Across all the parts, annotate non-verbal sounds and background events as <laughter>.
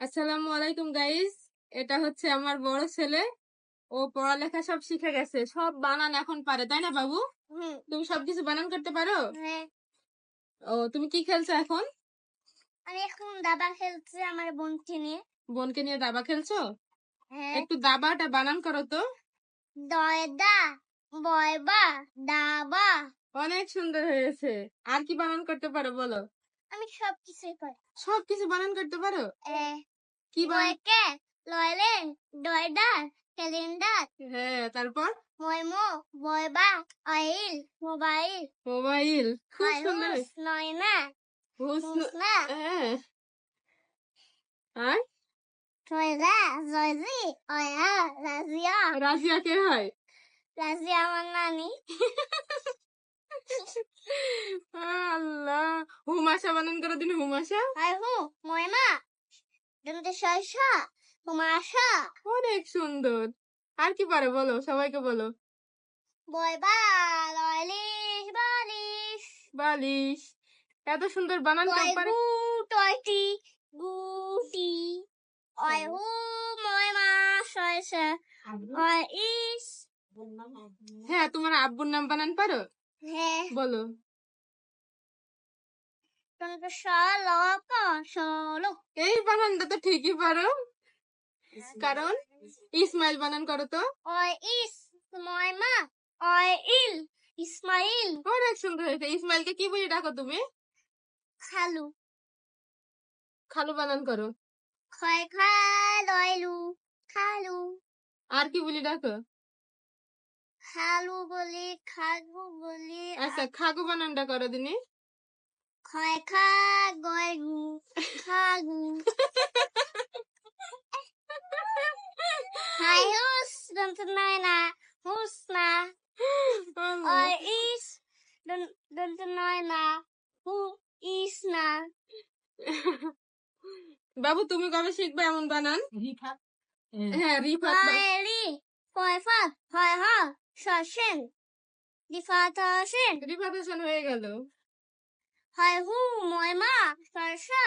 আসসালামু আলাইকুম গাইস এটা হচ্ছে আমার বড় ছেলে। ও পড়ালেখা সব শিখে গেছে। সব বানান এখন পারে তাই না বাবু? তুমি সবকিছু বানান করতে পারো? হ্যাঁ। ও তুমি কি খেলছো এখন? আমি এখন দাবা খেলছি আমার বোনকে নিয়ে। বোনকে নিয়ে দাবা খেলছো? হ্যাঁ। একটু দাবাটা বানান করো তো। দয়দা বয়বা দাবা। অনেক সুন্দর হয়েছে আর কি বানান করতে পারো বলো? আমি সব কিছুই পারি সবকিছু বানান করতে পারো? এ কি বয়কে লয়লেন দয়দা ক্যালেন্ডার। হ্যাঁ তারপর? ময়মো বয়বা অয়েল মোবাইল। মোবাইল খুব সুন্দর। নয়না হুসন হ্যাঁ। আর? জয়জি অয়া রাজিয়া। রাজিয়া কে হয়? রাজিয়া আমার নানি। <laughs> আল্লাহ। হুমাশা বানান করে দিন হুমাশা। হাইহু ময়মা দন্তে শয়সা হুমাশা। অনেক সুন্দর। আর কি পারে বলো সবাইকে বলো। বয়বা লয়লিশ বালিশ। বালিশ। এত সুন্দর বানান কেউ পারে টয়টি গুটি। অয়হু ময়মা শয়সা অয় ইস হ্যাঁ তোমার আব্বুর নাম বানান পারো? বলো। শলক শলো এই বানানটা তো ঠিকই পারো। কারণ ইসমাইল বানান করো তো। ইসমাইল। অনেক সুন্দর হয়েছে। ইসমাইলকে কি বলে ডাকো তুমি? খালু। খালু বানান করো। খয় খা লয়লু খালু। আর কি বলি ডাকো? খালু বলি খাগু বলি আচ্ছা খাগু বানানটা করো দিনি। খয় খা গয়গু খাগু। হাই হুস দন্ত নয়না হুসনা আল্লাহ। অয় ইস দন্ত নয়না হু ইস না। বাবু তুমি কবে শিখবে এমন বানান? হ্যাঁ। রিফাত বা- হয় রি ফয় ফাত হয় হ শশেন রিফাত হয়ে গেল। হয় হু ময়মা সরসা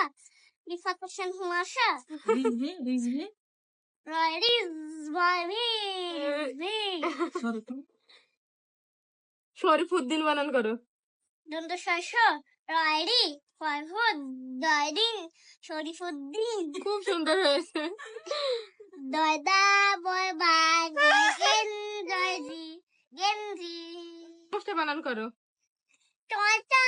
দিফাত হোসেন হুমাশা রয় রিজ বয় ভি ভি। শরীফুদ্দিন বানান করো। দন্ত শস্য রয় রি ফয় ফুদ দয় দিন শরীফুদ্দিন। খুব সুন্দর হয়েছে। দয়দা বয় বাগ জয়জি গেঞ্জি। বানান করো। টয়টা